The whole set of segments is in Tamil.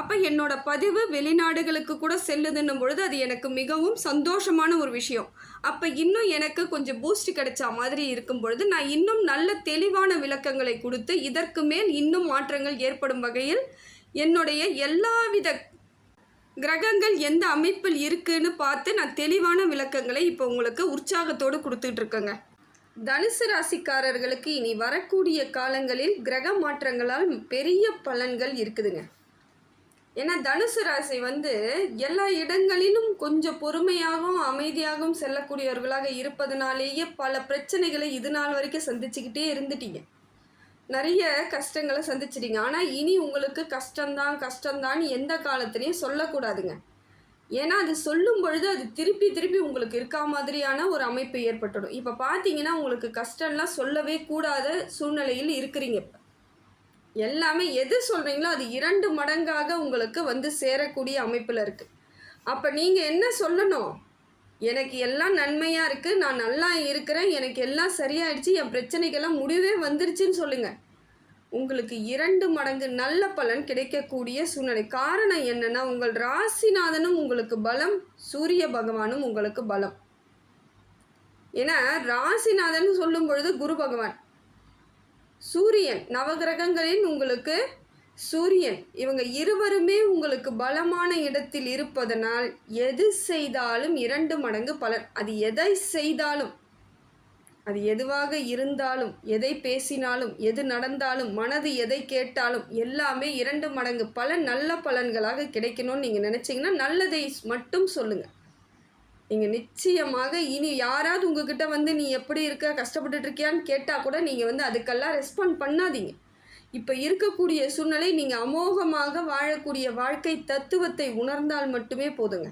அப்போ என்னோட பதிவு வெளிநாடுகளுக்கு கூட செல்லுதுன்னும் பொழுது அது எனக்கு மிகவும் சந்தோஷமான ஒரு விஷயம். அப்போ இன்னும் எனக்கு கொஞ்சம் பூஸ்ட் கிடைச்ச மாதிரி இருக்கும் பொழுது நான் இன்னும் நல்ல தெளிவான விளக்கங்களை கொடுத்து இதற்கு மேல் இன்னும் மாற்றங்கள் ஏற்படும் வகையில் என்னுடைய எல்லாவித கிரகங்கள் எந்த அமைப்பில் இருக்குன்னு பார்த்து நான் தெளிவான விளக்கங்களை இப்போ உங்களுக்கு உற்சாகத்தோடு கொடுத்துட்டு இருக்கேங்க. தனுசு ராசிக்காரர்களுக்கு இனி வரக்கூடிய காலங்களில் கிரக மாற்றங்களால் பெரிய பலன்கள் இருக்குதுங்க. ஏன்னா தனுசு ராசி வந்து எல்லா இடங்களிலும் கொஞ்சம் பொறுமையாகவும் அமைதியாகவும் செல்லக்கூடியவர்களாக இருப்பதனாலேயே பல பிரச்சனைகளை இது நாள் வரைக்கும் சந்திச்சுக்கிட்டே இருந்துட்டீங்க. நிறைய கஷ்டங்களை சந்திச்சிட்டீங்க. ஆனால் இனி உங்களுக்கு கஷ்டம்தான் கஷ்டம்தான் எந்த காலத்துலேயும் சொல்லக்கூடாதுங்க. ஏன்னா அது சொல்லும் பொழுது அது திருப்பி திருப்பி உங்களுக்கு இருக்கா மாதிரியான ஒரு அமைப்பு ஏற்பட்டுடும். இப்போ பார்த்தீங்கன்னா உங்களுக்கு கஷ்டம்லாம் சொல்லவே கூடாத சூழ்நிலையில் இருக்கிறீங்க இப்போ. எல்லாமே எது சொல்கிறீங்களோ அது இரண்டு மடங்காக உங்களுக்கு வந்து சேரக்கூடிய அமைப்பில் இருக்குது அப்போ நீங்கள் என்ன சொல்லணும்? எனக்கு எல்லாம் நன்மையாக இருக்குது நான் நல்லா இருக்கிறேன் எனக்கு எல்லாம் சரியாயிடுச்சு என் பிரச்சனைக்கெல்லாம் முடிவே வந்துருச்சுன்னு சொல்லுங்கள் உங்களுக்கு இரண்டு மடங்கு நல்ல பலன் கிடைக்கக்கூடிய சூழ்நிலை. காரணம் என்னென்னா உங்கள் ராசிநாதனும் உங்களுக்கு பலம் சூரிய பகவானும் உங்களுக்கு பலம். ஏன்னா ராசிநாதன் சொல்லும் பொழுது குரு பகவான். சூரியன் நவகிரகங்களில் உங்களுக்கு சூரியன். இவங்க இருவருமே உங்களுக்கு பலமான இடத்தில் இருப்பதனால் எது செய்தாலும் இரண்டு மடங்கு பலன். அது எதை செய்தாலும் அது எதுவாக இருந்தாலும் எதை பேசினாலும் எது நடந்தாலும் மனது எதை கேட்டாலும் எல்லாமே இரண்டு மடங்கு பலன் நல்ல பலன்களாக கிடைக்கணும்னு நீங்கள் நினச்சிங்கன்னா நல்லதை மட்டும் சொல்லுங்கள் நீங்கள் நிச்சயமாக இனி யாராவது உங்ககிட்ட வந்து நீ எப்படி இருக்க கஷ்டப்பட்டுட்டு இருக்கியான்னு கேட்டால் கூட நீங்கள் வந்து அதுக்கெல்லாம் ரெஸ்பாண்ட் பண்ணாதீங்க. இப்போ இருக்கக்கூடிய சூழ்நிலை நீங்கள் அமோகமாக வாழக்கூடிய வாழ்க்கை தத்துவத்தை உணர்ந்தால் மட்டுமே போதுங்க.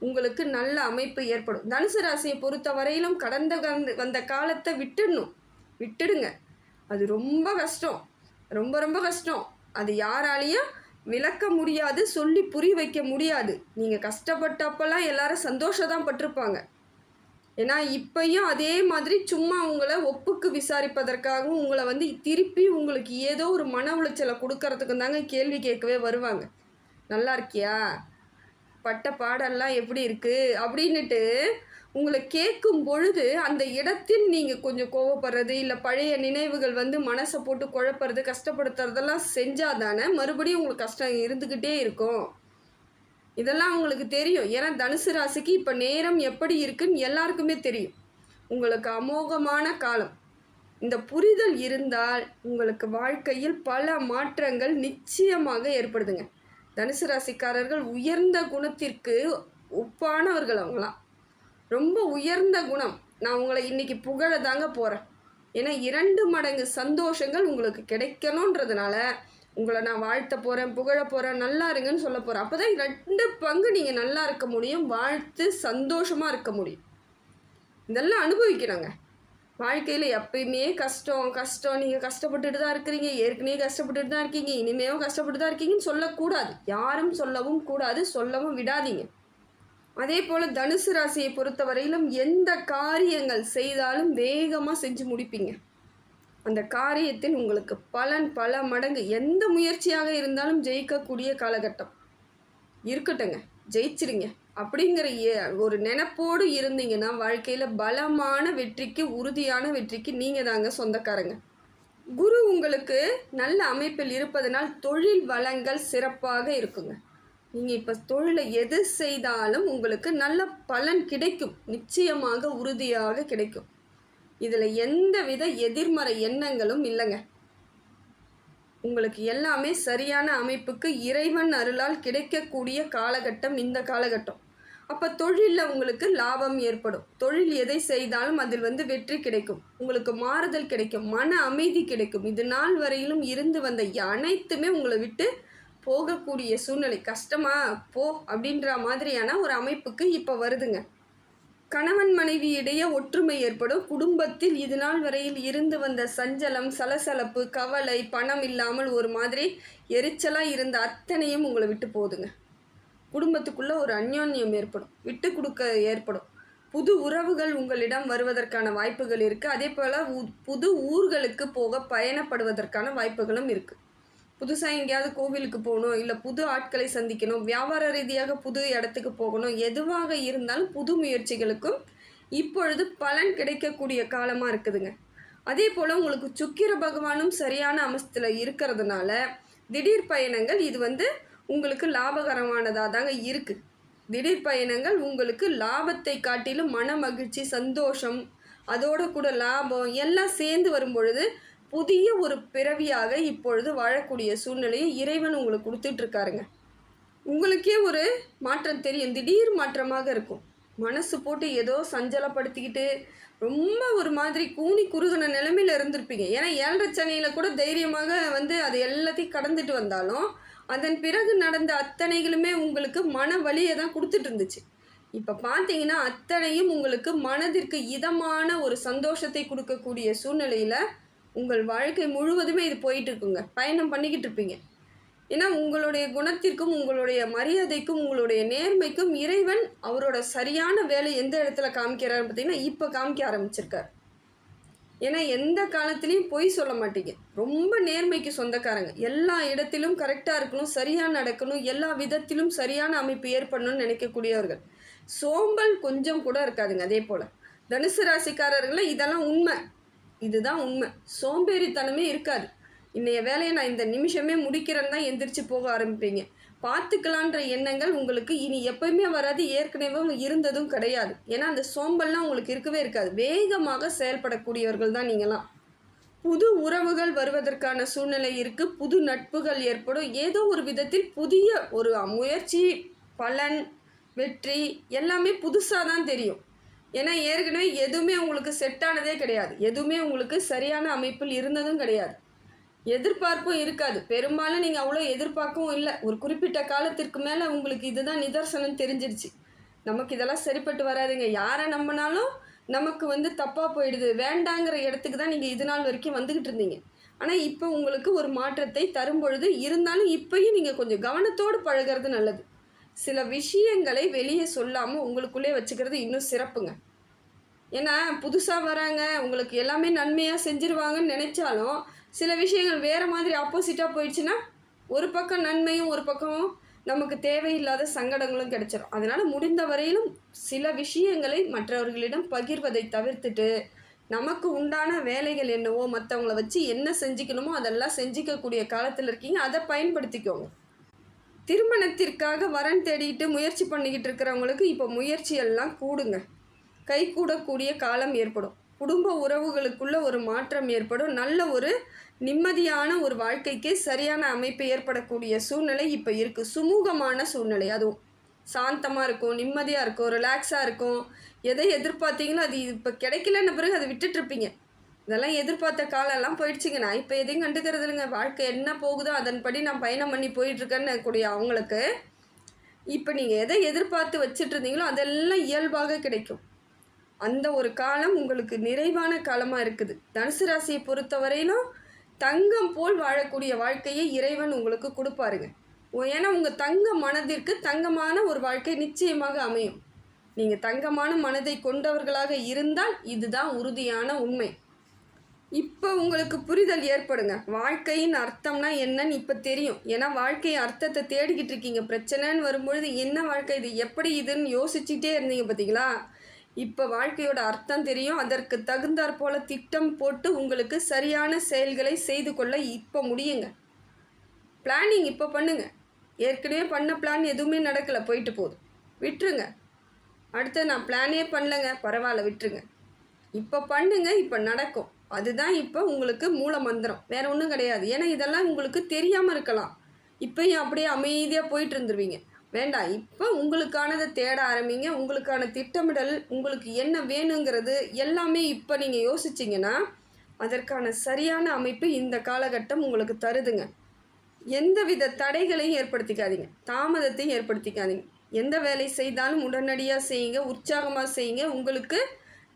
உங்களுக்கு நல்ல அமைப்பு ஏற்படும். தனுசு ராசியை பொறுத்த வரையிலும் கடந்த கந்த- வந்த காலத்தை விட்டுடணும். விட்டுடுங்க. அது ரொம்ப கஷ்டம். ரொம்ப ரொம்ப கஷ்டம். அது யாராலையும் விளக்க முடியாது சொல்லி புரிய வைக்க முடியாது. நீங்கள் கஷ்டப்பட்டப்பெல்லாம் எல்லாரும் சந்தோஷம் தான் பட்டிருப்பாங்க. ஏன்னா இப்பையும் அதே மாதிரி சும்மா உங்களை ஒப்புக்கு விசாரிப்பதற்காகவும் உங்களை வந்து திருப்பி உங்களுக்கு ஏதோ ஒரு மன உளைச்சலை கொடுக்கறதுக்கு தாங்க கேள்வி கேட்கவே வருவாங்க. நல்லா இருக்கியா? பட்ட பாடெல்லாம் எப்படி இருக்குது அப்படின்னுட்டு உங்களை கேட்கும் பொழுது அந்த இடத்தில் நீங்கள் கொஞ்சம் கோவப்படுறது இல்லை பழைய நினைவுகள் வந்து மனசை போட்டு குழப்புறது கஷ்டப்படுத்துறதெல்லாம் செஞ்சால் தானே மறுபடியும் உங்களுக்கு கஷ்டம் இருந்துக்கிட்டே இருக்கும். இதெல்லாம் உங்களுக்கு தெரியும். ஏன்னா தனுசு ராசிக்கு இப்போ நேரம் எப்படி இருக்குன்னு எல்லாருக்குமே தெரியும். உங்களுக்கு அமோகமான காலம். இந்த புரிதல் இருந்தால் உங்களுக்கு வாழ்க்கையில் பல மாற்றங்கள் நிச்சயமாக ஏற்படுதுங்க. தனுசு ராசிக்காரர்கள் உயர்ந்த குணத்திற்கு ஒப்பானவர்கள் அவங்களாம். ரொம்ப உயர்ந்த குணம். நான் உங்களை இன்னைக்கு புகழ தாங்க போகிறேன் ஏன்னா இரண்டு மடங்கு சந்தோஷங்கள் உங்களுக்கு கிடைக்கணுன்றதுனால உங்களை நான் வாழ்த்த போகிறேன் புகழ போகிறேன் நல்லா இருங்கன்னு சொல்ல போகிறேன் அப்போ தான் ரெண்டு பங்கு நீங்கள் நல்லா இருக்க முடியும் வாழ்த்து சந்தோஷமாக இருக்க முடியும். இதெல்லாம் அனுபவிக்கணுங்க. வாழ்க்கையில் எப்பயுமே கஷ்டம் கஷ்டம். நீங்கள் கஷ்டப்பட்டுட்டு தான் இருக்கிறீங்க. ஏற்கனவே கஷ்டப்பட்டுட்டு தான் இருக்கீங்க. இனிமேவும் கஷ்டப்பட்டு தான் இருக்கீங்கன்னு சொல்லக்கூடாது. யாரும் சொல்லவும் கூடாது சொல்லவும் விடாதீங்க. அதே போல் தனுசு ராசியை பொறுத்தவரையிலும் எந்த காரியங்கள் செய்தாலும் வேகமாக செஞ்சு முடிப்பீங்க. அந்த காரியத்தில் உங்களுக்கு பலன் பல மடங்கு எந்த முயற்சியாக இருந்தாலும் ஜெயிக்கக்கூடிய காலகட்டம். இருக்கட்டுங்க ஜெயிச்சிருங்க. அப்படிங்கிற ஒரு நினப்போடு இருந்தீங்கன்னா வாழ்க்கையில் பலமான வெற்றிக்கு உறுதியான வெற்றிக்கு நீங்கள் தாங்க சொந்தக்காரங்க. குரு உங்களுக்கு நல்ல அமைப்பில் இருப்பதனால் தொழில் வளங்கள் சிறப்பாக இருக்குங்க. நீங்கள் இப்போ தொழிலை எது செய்தாலும் உங்களுக்கு நல்ல பலன் கிடைக்கும். நிச்சயமாக உறுதியாக கிடைக்கும். இதில் எந்தவித எதிர்மறை எண்ணங்களும் இல்லைங்க. உங்களுக்கு எல்லாமே சரியான அமைப்புக்கு இறைவன் அருளால் கிடைக்கக்கூடிய காலகட்டம் இந்த காலகட்டம். அப்போ தொழிலில் உங்களுக்கு லாபம் ஏற்படும். தொழில் எதை செய்தாலும் அதில் வந்து வெற்றி கிடைக்கும். உங்களுக்கு மாறுதல் கிடைக்கும். மன அமைதி கிடைக்கும். இது நாள் வரையிலும் இருந்து வந்த அனைத்துமே உங்களை விட்டு போகக்கூடிய சூழ்நிலை கஷ்டமா? போ அப்படின்ற மாதிரியான ஒரு அமைப்புக்கு இப்போ வருதுங்க. கணவன் மனைவி இடையே ஒற்றுமை ஏற்படும். குடும்பத்தில் இது நாள் வரையில் இருந்து வந்த சஞ்சலம் சலசலப்பு கவலை பணம் இல்லாமல் ஒரு மாதிரி எரிச்சலாக இருந்த அத்தனையும் உங்களை விட்டு போகுதுங்க. குடும்பத்துக்குள்ளே ஒரு அந்யோன்யம் ஏற்படும். விட்டு கொடுக்க ஏற்படும். புது உறவுகள் உங்களிடம் வருவதற்கான வாய்ப்புகள் இருக்குது அதே போல் புது ஊர்களுக்கு போக பயணப்படுவதற்கான வாய்ப்புகளும் இருக்குது புதுசாக எங்கேயாவது கோவிலுக்கு போகணும் இல்லை புது ஆட்களை சந்திக்கணும் வியாபார ரீதியாக புது இடத்துக்கு போகணும் எதுவாக இருந்தாலும் புது முயற்சிகளுக்கும் இப்பொழுது பலன் கிடைக்கக்கூடிய காலமாக இருக்குதுங்க. அதே போல் உங்களுக்கு சுக்கிர பகவானும் சரியான அம்சத்தில் இருக்கிறதுனால திடீர் பயணங்கள் இது வந்து உங்களுக்கு லாபகரமானதாக தாங்க இருக்குது திடீர் பயணங்கள் உங்களுக்கு லாபத்தை காட்டிலும் மன மகிழ்ச்சி சந்தோஷம் அதோட கூட லாபம் எல்லாம் சேர்ந்து வரும் பொழுது புதிய ஒரு பிறவியாக இப்பொழுது வாழக்கூடிய சூழ்நிலையை இறைவன் உங்களுக்கு கொடுத்துட்டு இருக்காருங்க உங்களுக்கே ஒரு மாற்றம் தெரியும். திடீர் மாற்றமாக இருக்கும். மனசு போட்டு ஏதோ சஞ்சலப்படுத்திக்கிட்டு ரொம்ப ஒரு மாதிரி கூனி குறுகின நிலைமையில் இருந்திருப்பீங்க. ஏன்னா ஏழரை சனியில் கூட தைரியமாக வந்து அது எல்லாத்தையும் கடந்துட்டு வந்தாலும் அதன் பிறகு நடந்த அத்தனைகளுமே உங்களுக்கு மன வலியை தான் கொடுத்துட்டு இருந்துச்சு இப்போ பார்த்தீங்கன்னா அத்தனையும் உங்களுக்கு மனதிற்கு இதமான ஒரு சந்தோஷத்தை கொடுக்கக்கூடிய சூழ்நிலையில் உங்கள் வாழ்க்கை முழுவதுமே இது போயிட்டு இருக்குங்க பயணம் பண்ணிக்கிட்டு இருப்பீங்க ஏன்னா உங்களுடைய குணத்திற்கும் உங்களுடைய மரியாதைக்கும் உங்களுடைய நேர்மைக்கும் இறைவன் அவரோட சரியான வேலை எந்த இடத்துல காமிக்கிறாரு பார்த்தீங்கன்னா இப்போ காமிக்க ஆரம்பிச்சிருக்கார். ஏன்னா எந்த காலத்துலேயும் பொய் சொல்ல மாட்டீங்க. ரொம்ப நேர்மைக்கு சொந்தக்காரங்க. எல்லா இடத்திலும் கரெக்டாக இருக்கணும் சரியாக நடக்கணும் எல்லா விதத்திலும் சரியான அமைப்பு ஏற்படணும்னு நினைக்கக்கூடியவர்கள். சோம்பல் கொஞ்சம் கூட இருக்காதுங்க அதே போல். தனுசு ராசிக்காரர்களில் இதெல்லாம் உண்மை. இதுதான் உண்மை. சோம்பேறித்தனமே இருக்காது. இன்றைய வேலையை நான் இந்த நிமிஷமே முடிக்கிறேன்னு தான் எந்திரிச்சு போக ஆரம்பிப்பீங்க. பார்த்துக்கலான்ற எண்ணங்கள் உங்களுக்கு இனி எப்பயுமே வராது ஏற்கனவே இருந்ததும் கிடையாது. ஏன்னா அந்த சோம்பல்லாம் உங்களுக்கு இருக்கவே இருக்காது. வேகமாக செயல்படக்கூடியவர்கள் தான் நீங்களாம். புது உறவுகள் வருவதற்கான சூழ்நிலை இருக்குது புது நட்புகள் ஏற்படும். ஏதோ ஒரு விதத்தில் புதிய ஒரு முயற்சி பலன் வெற்றி எல்லாமே புதுசாக தான் தெரியும். ஏன்னா ஏற்கனவே எதுவுமே உங்களுக்கு செட் ஆனதே கிடையாது. எதுவுமே உங்களுக்கு சரியான அமைப்பில் இருந்ததும் கிடையாது. எதிர்பார்ப்பும் இருக்காது. பெரும்பாலும் நீங்கள் அவ்வளோ எதிர்பார்க்கவும் இல்லை. ஒரு குறிப்பிட்ட காலத்திற்கு மேலே உங்களுக்கு இதுதான் நிதர்சனம் தெரிஞ்சிருச்சு. நமக்கு இதெல்லாம் சரிப்பட்டு வராதுங்க. யாரை நம்பினாலும் நமக்கு வந்து தப்பாக போயிடுது. வேண்டாங்கிற இடத்துக்கு தான் நீங்கள் இது நாள் வரைக்கும் வந்துக்கிட்டு இருந்தீங்க. ஆனால் இப்போ உங்களுக்கு ஒரு மாற்றத்தை தரும் பொழுது இருந்தாலும் இப்பயும் நீங்கள் கொஞ்சம் கவனத்தோடு பழகிறது நல்லது. சில விஷயங்களை வெளியே சொல்லாமல் உங்களுக்குள்ளே வச்சுக்கிறது இன்னும் சிறப்புங்க. ஏன்னா புதுசாக வராங்க உங்களுக்கு எல்லாமே நன்மையாக செஞ்சுருவாங்கன்னு நினச்சாலும் சில விஷயங்கள் வேறு மாதிரி ஆப்போசிட்டாக போயிடுச்சுன்னா ஒரு பக்கம் நன்மையும் ஒரு பக்கம் நமக்கு தேவையில்லாத சங்கடங்களும் கிடைச்சிடும் அதனால் முடிந்த வரையிலும் சில விஷயங்களை மற்றவர்களிடம் பகிர்வதை தவிர்த்துட்டு நமக்கு உண்டான வேலைகள் என்னவோ மற்றவங்கள வச்சு என்ன செஞ்சுக்கணுமோ அதெல்லாம் செஞ்சுக்கக்கூடிய காலத்தில் இருக்கீங்க அதை பயன்படுத்திக்கோங்க. திருமணத்திற்காக வரன் தேடிட்டு முயற்சி பண்ணிக்கிட்டு இருக்கிறவங்களுக்கு இப்போ முயற்சியெல்லாம் கூடுங்க. கை கூடக்கூடிய காலம் ஏற்படும். குடும்ப உறவுகளுக்குள்ள ஒரு மாற்றம் ஏற்படும். நல்ல ஒரு நிம்மதியான ஒரு வாழ்க்கைக்கு சரியான அமைப்பு ஏற்படக்கூடிய சூழ்நிலை இப்போ இருக்குது சுமூகமான சூழ்நிலை அதுவும். சாந்தமாக இருக்கும் நிம்மதியாக இருக்கும் ரிலாக்ஸாக இருக்கும் எதை எதிர்பார்த்தீங்களோ அது இப்போ கிடைக்கலன்ன பிறகு அதை விட்டுட்ருப்பீங்க இதெல்லாம் எதிர்பார்த்த காலம்லாம் போயிடுச்சுங்க. நான் இப்போ எதையும் கண்டுக்கிறது இல்லைங்க. வாழ்க்கை என்ன போகுதோ அதன்படி நான் பயணம் பண்ணி போயிட்டுருக்கேன்னு கூடிய அவங்களுக்கு இப்போ நீங்கள் எதை எதிர்பார்த்து வச்சுட்டு இருந்தீங்களோ அதெல்லாம் இயல்பாக கிடைக்கும். அந்த ஒரு காலம் உங்களுக்கு நிறைவான காலமாக இருக்குது. தனுசு ராசியை பொறுத்தவரையிலும் தங்கம் போல் வாழக்கூடிய வாழ்க்கையை இறைவன் உங்களுக்கு கொடுப்பாருங்க. ஏன்னா உங்கள் தங்க மனதிற்கு தங்கமான ஒரு வாழ்க்கை நிச்சயமாக அமையும். நீங்கள் தங்கமான மனதை கொண்டவர்களாக இருந்தால் இதுதான் உறுதியான உண்மை. இப்போ உங்களுக்கு புரிதல் ஏற்படுங்க. வாழ்க்கையின் அர்த்தம்னா என்னன்னு இப்போ தெரியும். ஏன்னா வாழ்க்கை அர்த்தத்தை தேடிக்கிட்டு இருக்கீங்க. பிரச்சனைன்னு வரும்பொழுது என்ன வாழ்க்கை இது? எப்படி இதுன்னு யோசிச்சுட்டே இருந்தீங்க பார்த்தீங்களா இப்போ வாழ்க்கையோட அர்த்தம் தெரியும். அதற்கு தகுந்தாற் போல திட்டம் போட்டு உங்களுக்கு சரியான செயல்களை செய்து கொள்ள இப்போ முடியுங்க. பிளானிங் இப்போ பண்ணுங்க. ஏற்கனவே பண்ண பிளான் எதுவுமே நடக்கலை. போயிட்டு போகுது. விட்டுருங்க. அடுத்து நான் பிளானே பண்ணலங்க. பரவாயில்ல விட்டுருங்க. இப்போ பண்ணுங்க. இப்போ நடக்கும். அதுதான் இப்போ உங்களுக்கு மூல மந்திரம். வேற ஒன்றும் கிடையாது. ஏன்னா இதெல்லாம் உங்களுக்கு தெரியாமல் இருக்கலாம். இப்பயும் அப்படியே அமைதியாக போயிட்டு இருந்துருவீங்க. வேண்டாம் இப்போ உங்களுக்கானதை தேட ஆரம்பிங்க. உங்களுக்கான திட்டமிடல் உங்களுக்கு என்ன வேணுங்கிறது எல்லாமே இப்போ நீங்கள் யோசிச்சிங்கன்னா அதற்கான சரியான அமைப்பு இந்த காலகட்டம் உங்களுக்கு தருதுங்க. எந்தவித தடைகளையும் ஏற்படுத்திக்காதீங்க. தாமதத்தையும் ஏற்படுத்திக்காதீங்க. எந்த வேலை செய்தாலும் உடனடியாக செய்யுங்க. உற்சாகமாக செய்யுங்க. உங்களுக்கு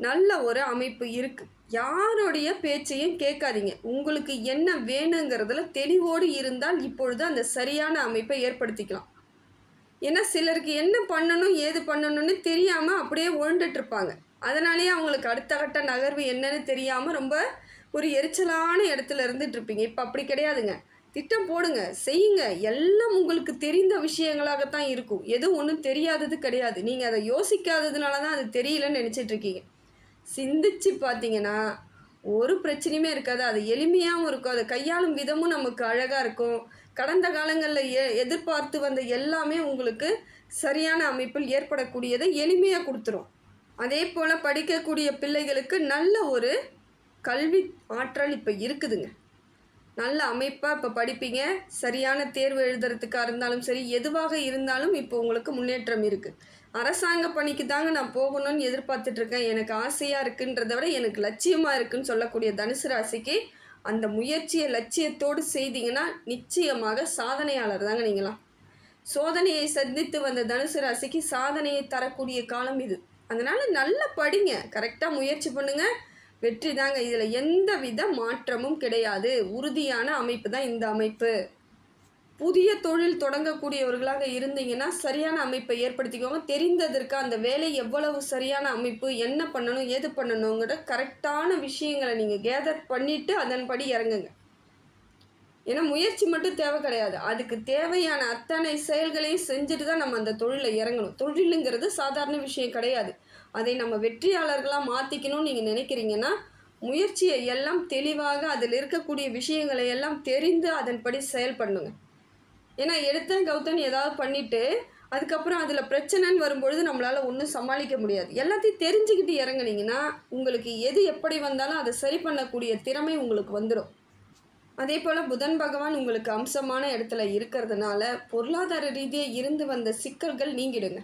நல்ல ஒரு அமைப்பு இருக்குது யாருடைய பேச்சையும் கேட்காதீங்க. உங்களுக்கு என்ன வேணுங்கிறதுல தெளிவோடு இருந்தால் இப்பொழுது அந்த சரியான அமைப்பை ஏற்படுத்திக்கலாம். ஏன்னா சிலருக்கு என்ன பண்ணணும் ஏது பண்ணணும்னு தெரியாமல் அப்படியே உழண்டுட்டுருப்பாங்க. அதனாலேயே அவங்களுக்கு அடுத்த கட்ட நகர்வு என்னன்னு தெரியாமல் ரொம்ப ஒரு எரிச்சலான இடத்துல இருந்துட்டு இருப்பீங்க இப்போ அப்படி கிடையாதுங்க. திட்டம் போடுங்க செய்யுங்க. எல்லாம் உங்களுக்கு தெரிந்த விஷயங்களாகத்தான் இருக்கும். எதுவும் ஒன்றும் தெரியாதது கிடையாது. நீங்கள் அதை யோசிக்காததுனால தான் அது தெரியலன்னு நினச்சிட்ருக்கீங்க சிந்திச்சு பார்த்தீங்கன்னா ஒரு பிரச்சனையுமே இருக்காது. அது எளிமையாகவும் இருக்கும். அதை கையாளும் விதமும் நமக்கு அழகாக இருக்கும். கடந்த காலங்களில் எ எதிர்பார்த்து வந்த எல்லாமே உங்களுக்கு சரியான அமைப்பில் ஏற்படக்கூடியதை எளிமையாக கொடுத்துரும். அதே போல் படிக்கக்கூடிய பிள்ளைகளுக்கு நல்ல ஒரு கல்வி ஆற்றல் இப்போ இருக்குதுங்க. நல்ல அமைப்பாக இப்போ படிப்பீங்க. சரியான தேர்வு எழுதுறதுக்காக இருந்தாலும் சரி எதுவாக இருந்தாலும் இப்போ உங்களுக்கு முன்னேற்றம் இருக்குது அரசாங்க பணிக்கு தாங்க நான் போகணும்னு எதிர்பார்த்துட்டு இருக்கேன் எனக்கு ஆசையாக இருக்குன்றத விட எனக்கு லட்சியமாக இருக்குன்னு சொல்லக்கூடிய தனுசு ராசிக்கு அந்த முயற்சியை லட்சியத்தோடு செய்தீங்கன்னா நிச்சயமாக சாதனையாளர் தாங்க நீங்களாம். சோதனையை சந்தித்து வந்த தனுசு ராசிக்கு சாதனையை தரக்கூடிய காலம் இது. அதனால் நல்லா படிங்க. கரெக்டாக முயற்சி பண்ணுங்கள் வெற்றி தாங்க. இதில் எந்த வித மாற்றமும் கிடையாது. உறுதியான அமைப்பு தான் இந்த அமைப்பு. புதிய தொழில் தொடங்கக்கூடியவர்களாக இருந்தீங்கன்னா சரியான அமைப்பை ஏற்படுத்திக்கோங்க. தெரிந்ததற்கு அந்த வேலை எவ்வளவு சரியான அமைப்பு என்ன பண்ணணும் ஏது பண்ணணுங்கிற கரெக்டான விஷயங்களை நீங்கள் கேதர் பண்ணிவிட்டு அதன்படி இறங்குங்க. ஏன்னா முயற்சி மட்டும் தேவை கிடையாது. அதுக்கு தேவையான அத்தனை செயல்களையும் செஞ்சுட்டு தான் நம்ம அந்த தொழிலில் இறங்கணும். தொழிலுங்கிறது சாதாரண விஷயம் கிடையாது. அதை நம்ம வெற்றியாளர்களாக மாற்றிக்கணும்னு நீங்கள் நினைக்கிறீங்கன்னா முயற்சியை எல்லாம் தெளிவாக அதில் இருக்கக்கூடிய விஷயங்களை எல்லாம் தெரிந்து அதன்படி செயல்படணுங்க. ஏன்னா எடுத்தேன் கௌதன் ஏதாவது பண்ணிவிட்டு அதுக்கப்புறம் அதில் பிரச்சனைன்னு வரும்பொழுது நம்மளால் ஒன்றும் சமாளிக்க முடியாது. எல்லாத்தையும் தெரிஞ்சுக்கிட்டு இறங்குனீங்கன்னா உங்களுக்கு எது எப்படி வந்தாலும் அதை சரி பண்ணக்கூடிய திறமை உங்களுக்கு வந்துடும் அதே போல் புதன் பகவான் உங்களுக்கு அம்சமான இடத்துல இருக்கிறதுனால பொருளாதார ரீதியாக இருந்து வந்த சிக்கல்கள் நீங்கிடுங்க.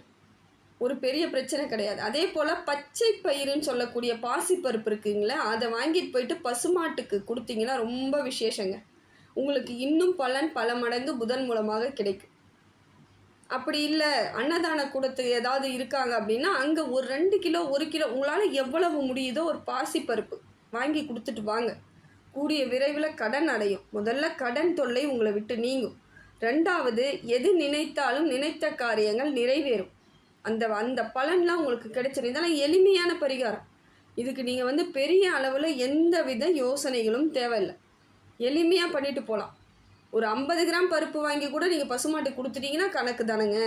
ஒரு பெரிய பிரச்சனை கிடையாது. அதே போல் பச்சை பயிருன்னு சொல்லக்கூடிய பாசிப்பருப்பு இருக்குங்களே அதை வாங்கிட்டு போயிட்டு பசுமாட்டுக்கு கொடுத்தீங்கன்னா ரொம்ப விசேஷங்க. உங்களுக்கு இன்னும் பலன் பல மடங்கு புதன் மூலமாக கிடைக்கும். அப்படி இல்லை அன்னதான கூடத்துக்கு ஏதாவது இருக்காங்க அப்படின்னா அங்கே ஒரு ரெண்டு கிலோ ஒரு கிலோ உங்களால் எவ்வளவு முடியுதோ ஒரு பாசிப்பருப்பு வாங்கி கொடுத்துட்டு வாங்க. கூடிய விரைவில் கடன் அடையும். முதல்ல கடன் தொல்லை உங்களை விட்டு நீங்கும். ரெண்டாவது எது நினைத்தாலும் நினைத்த காரியங்கள் நிறைவேறும். அந்த அந்த பலன்லாம் உங்களுக்கு கிடைச்சிடும் இதெல்லாம் எளிமையான பரிகாரம். இதுக்கு நீங்கள் வந்து பெரிய அளவில் எந்த வித யோசனைகளும் தேவையில்லை. எளிமையாக பண்ணிட்டு போகலாம் ஒரு ஐம்பது கிராம் பருப்பு வாங்கி கூட நீங்கள் பசுமாட்டு கொடுத்துட்டீங்கன்னா கணக்கு தானுங்க.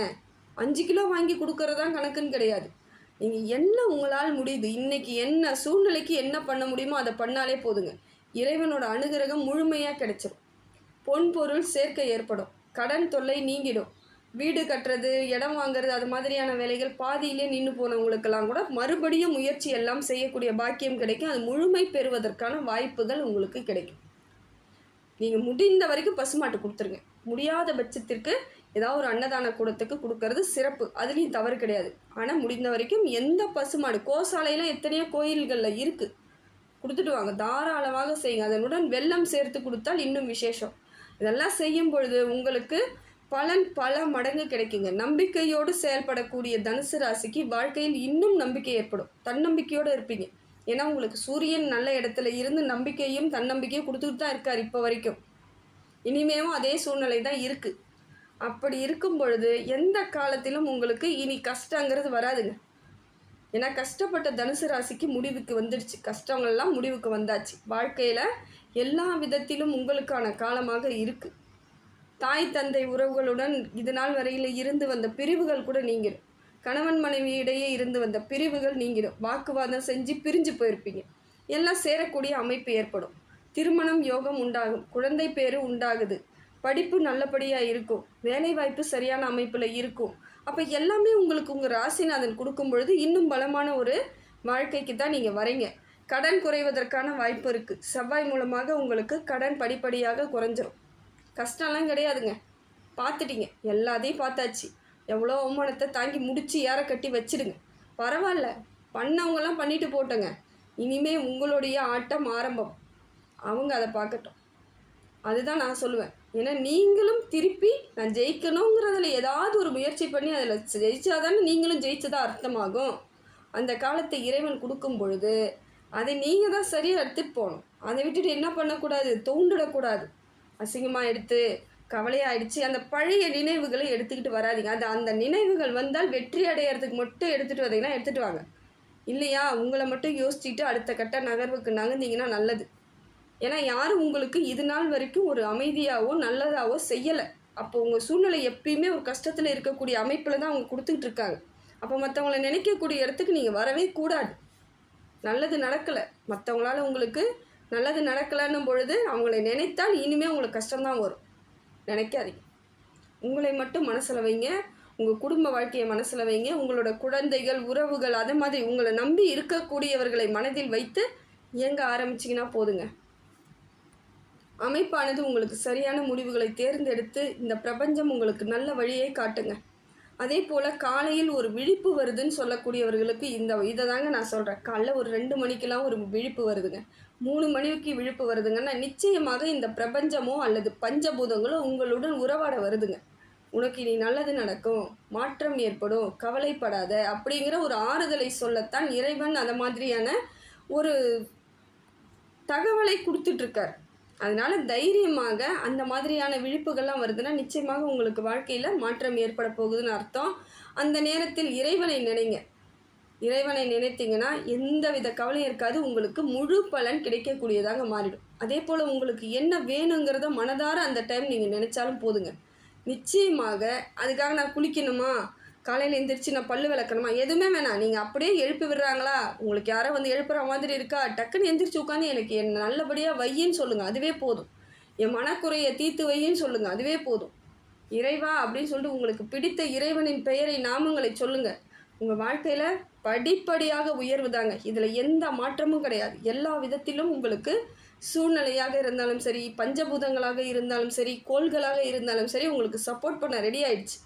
அஞ்சு கிலோ வாங்கி கொடுக்கறதான் கணக்குன்னு கிடையாது. நீங்கள் என்ன உங்களால் முடியுது? இன்னைக்கு என்ன சூழ்நிலைக்கு என்ன பண்ண முடியுமோ அதை பண்ணாலே போதுங்க. இறைவனோட அனுகிரகம் முழுமையாக கிடைச்சிடும் பொன் பொருள் சேர்க்கை ஏற்படும். கடன் தொல்லை நீங்கிடும். வீடு கட்டுறது இடம் வாங்குறது அது மாதிரியான வேலைகள் பாதியிலே நின்று போனவங்களுக்கெல்லாம் கூட மறுபடியும் முயற்சி எல்லாம் செய்யக்கூடிய பாக்கியம் கிடைக்கும். அது முழுமை பெறுவதற்கான வாய்ப்புகள் உங்களுக்கு கிடைக்கும். நீங்கள் முடிந்த வரைக்கும் பசுமாட்டு கொடுத்துருங்க. முடியாத பட்சத்திற்கு ஏதாவது ஒரு அன்னதான கூடத்துக்கு கொடுக்கறது சிறப்பு. அதுலேயும் தவறு கிடையாது. ஆனால் முடிந்த வரைக்கும் எந்த பசுமாடு கோசாலையெல்லாம் எத்தனையோ கோயில்களில் இருக்குது கொடுத்துட்டு வாங்க. தாராளமாக செய்யுங்க. அதனுடன் வெள்ளம் சேர்த்து கொடுத்தால் இன்னும் விசேஷம். இதெல்லாம் செய்யும் பொழுது உங்களுக்கு பலன் பல மடங்கு கிடைக்குங்க. நம்பிக்கையோடு செயல்படக்கூடிய தனுசு ராசிக்கு வாழ்க்கையில் இன்னும் நம்பிக்கை ஏற்படும். தன்னம்பிக்கையோடு இருப்பீங்க. ஏன்னா உங்களுக்கு சூரியன் நல்ல இடத்துல இருந்து நம்பிக்கையும் தன்னம்பிக்கையும் கொடுத்துட்டு தான் இருக்கார் இப்போ வரைக்கும். இனிமேவும் அதே சூழ்நிலை தான் இருக்குது அப்படி இருக்கும் பொழுது எந்த காலத்திலும் உங்களுக்கு இனி கஷ்டங்கிறது வராதுங்க. ஏன்னா கஷ்டப்பட்ட தனுசு ராசிக்கு முடிவுக்கு வந்துடுச்சு. கஷ்டங்கள்லாம் முடிவுக்கு வந்தாச்சு. வாழ்க்கையில் எல்லா விதத்திலும் உங்களுக்கான காலமாக இருக்குது தாய் தந்தை உறவுகளுடன் இது நாள் வரையில் இருந்து வந்த பிரிவுகள் கூட நீங்கிடும் கணவன் மனைவி இடையே இருந்து வந்த பிரிவுகள் நீங்கிடும். வாக்குவாதம் செஞ்சு பிரிஞ்சு போயிருப்பீங்க. எல்லாம் சேரக்கூடிய அமைப்பு ஏற்படும். திருமணம் யோகம் உண்டாகும். குழந்தை பேரு உண்டாகுது. படிப்பு நல்லபடியாக இருக்கும். வேலைவாய்ப்பு சரியான அமைப்பில் இருக்கும். அப்போ எல்லாமே உங்களுக்கு உங்கள் ராசிநாதன் கொடுக்கும் பொழுது இன்னும் பலமான ஒரு வாழ்க்கைக்கு தான் நீங்கள் வரீங்க. கடன் குறைவதற்கான வாய்ப்பு இருக்குது செவ்வாய் மூலமாக உங்களுக்கு கடன் படிப்படியாக குறைஞ்சிரும். கஷ்டம்லாம் கிடையாதுங்க. பார்த்துட்டீங்க. எல்லாத்தையும் பார்த்தாச்சு. எவ்வளோ அவமானத்தை தாங்கி முடித்து ஏற கட்டி வச்சிடுங்க. பரவாயில்ல பண்ணவங்கெல்லாம் பண்ணிட்டு போட்டோங்க. இனிமே உங்களுடைய ஆட்டம் ஆரம்பம். அவங்க அதை பார்க்கட்டும். அதுதான் நான் சொல்லுவேன். ஏன்னா நீங்களும் திருப்பி நான் ஜெயிக்கணுங்கிறதுல ஏதாவது ஒரு முயற்சி பண்ணி அதில் ஜெயிச்சாதானே நீங்களும் ஜெயிச்சதா அர்த்தமாகும். அந்த காலத்தை இறைவன் கொடுக்கும் பொழுது அதை நீங்கள் தான் சரியாக எடுத்துகிட்டு போகணும். அதை விட்டுட்டு என்ன பண்ணக்கூடாது? தூண்டிடக்கூடாது. அசிங்கமாக எடுத்து கவலையாயிடுச்சு. அந்த பழைய நினைவுகளை எடுத்துக்கிட்டு வராதீங்க. அது அந்த நினைவுகள் வந்தால் வெற்றி அடையிறதுக்கு மட்டும் எடுத்துகிட்டு வந்தீங்கன்னா எடுத்துகிட்டு வாங்க. இல்லையா? உங்களை மட்டும் யோசிச்சுட்டு அடுத்த கட்ட நகர்வுக்கு நகர்ந்தீங்கன்னா நல்லது. ஏன்னா யாரும் உங்களுக்கு இது நாள் வரைக்கும் ஒரு அமைதியாகவோ நல்லதாகவோ செய்யலை. அப்போ உங்கள் சூழ்நிலை எப்பயுமே ஒரு கஷ்டத்தில் இருக்கக்கூடிய அமைப்பில் தான் அவங்க கொடுத்துக்கிட்டு இருக்காங்க. அப்போ மற்றவங்கள நினைக்கக்கூடிய இடத்துக்கு நீங்கள் வரவே கூடாது. நல்லது நடக்கலை. மற்றவங்களால உங்களுக்கு நல்லது நடக்கலைன்னும் பொழுது அவங்கள நினைத்தால் இனிமேல் உங்களுக்கு கஷ்டம்தான் வரும். நினைக்காதீங்க. உங்களை மட்டும் மனசில் வைங்க. உங்கள் குடும்ப வாழ்க்கையை மனசில் வைங்க. உங்களோட குழந்தைகள் உறவுகள் அதே மாதிரி உங்களை நம்பி இருக்கக்கூடியவர்களை மனதில் வைத்து இயங்க ஆரம்பிச்சிங்கன்னா போதுங்க. அமைப்பானது உங்களுக்கு சரியான முடிவுகளை தேர்ந்தெடுத்து இந்த பிரபஞ்சம் உங்களுக்கு நல்ல வழியை காட்டுங்க. அதே போல் காலையில் ஒரு விழிப்பு வருதுன்னு சொல்லக்கூடியவர்களுக்கு இந்த இதை தாங்க நான் சொல்கிறேன் காலைல ஒரு ரெண்டு மணிக்கெல்லாம் ஒரு விழிப்பு வருதுங்க. மூணு மணிக்கு விழிப்பு வருதுங்கன்னா நிச்சயமாக இந்த பிரபஞ்சமோ அல்லது பஞ்சபூதங்களோ உங்களுடன் உறவாட வருதுங்க. உனக்கு இனி நல்லது நடக்கும் மாற்றம் ஏற்படும் கவலைப்படாத அப்படிங்கிற ஒரு ஆறுதலை சொல்லத்தான் இறைவன் அந்த மாதிரியான ஒரு தகவலை கொடுத்துட்ருக்கார். அதனால் தைரியமாக அந்த மாதிரியான விழிப்புகள்லாம் வருதுன்னா நிச்சயமாக உங்களுக்கு வாழ்க்கையில் மாற்றம் ஏற்பட போகுதுன்னு அர்த்தம். அந்த நேரத்தில் இறைவனை நினைங்க. இறைவனை நினைத்தீங்கன்னா எந்த வித கவலையும் இருக்காது. உங்களுக்கு முழு பலன் கிடைக்கக்கூடியதாக மாறிடும். அதே போல் உங்களுக்கு என்ன வேணுங்கிறத மனதார அந்த டைம் நீங்கள் நினச்சாலும் போதுங்க. நிச்சயமாக அதுக்காக நான் குளிக்கணுமா? காலையில் எந்திரிச்சு நான் பல்லு விளக்கணுமா? எதுவுமே வேணாம். நீங்கள் அப்படியே எழுப்பி விடுறாங்களா? உங்களுக்கு யாரோ வந்து எழுப்புற மாதிரி இருக்கா? டக்குன்னு எந்திரிச்சு உட்காந்து எனக்கு என்ன நல்லபடியாக வையின்னு சொல்லுங்கள் அதுவே போதும். என் மனக்குறையை தீர்த்து வையின்னு சொல்லுங்கள் அதுவே போதும். இறைவா அப்படின்னு சொல்லிட்டு உங்களுக்கு பிடித்த இறைவனின் பெயரை நாமங்களை சொல்லுங்கள் உங்கள் வாழ்க்கையில் படிப்படியாக உயர்வு தாங்க. இதில் எந்த மாற்றமும் கிடையாது. எல்லா விதத்திலும் உங்களுக்கு சூழ்நிலையாக இருந்தாலும் சரி பஞ்சபூதங்களாக இருந்தாலும் சரி கோள்களாக இருந்தாலும் சரி உங்களுக்கு சப்போர்ட் பண்ண ரெடி ஆயிடுச்சு.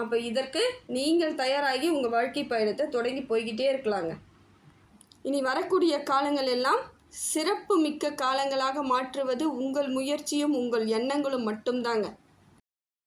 அப்போ இதற்கு நீங்கள் தயாராகி உங்கள் வாழ்க்கை பயணத்தை தொடங்கி போய்கிட்டே இருக்கலாங்க. இனி வரக்கூடிய காலங்கள் எல்லாம் சிறப்பு மிக்க காலங்களாக மாற்றுவது உங்கள் முயற்சியும் உங்கள் எண்ணங்களும் மட்டும்தாங்க.